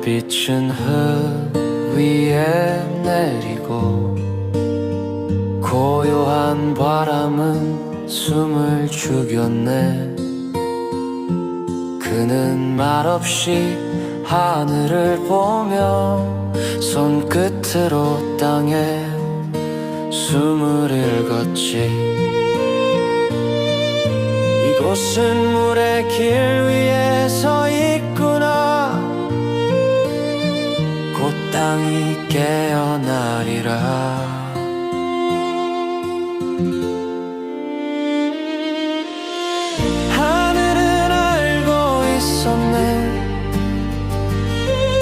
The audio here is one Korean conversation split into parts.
빛은 흙 위에 내리고 고요한 바람은 숨을 죽였네. 그는 말없이 하늘을 보며 손끝으로 땅에 숨을 읽었지. 이곳은 물의 길 곧 땅이 깨어나리라. 하늘은 알고 있었네.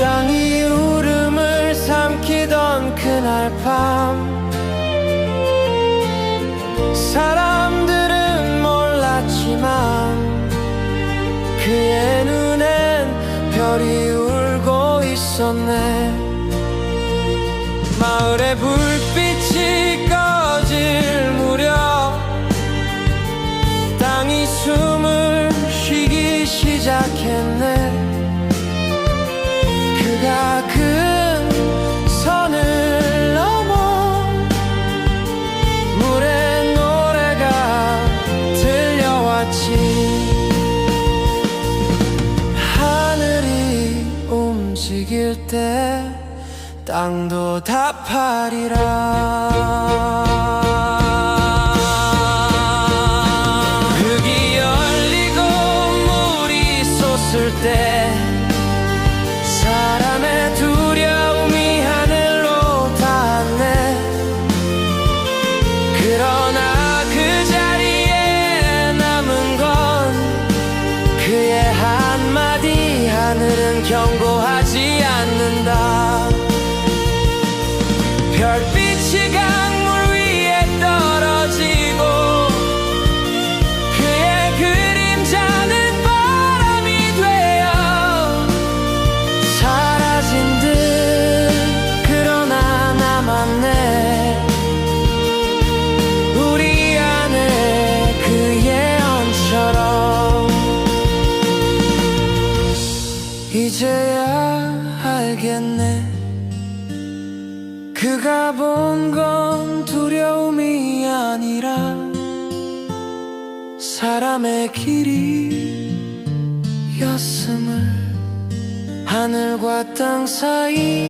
땅이 울음을 삼키던 그날 밤. 사람 있었네. 마을의 불빛 때 땅도 답하리라 알겠네. 그가 본 건 두려움이 아니라 사람의 길이였음을 하늘과 땅 사이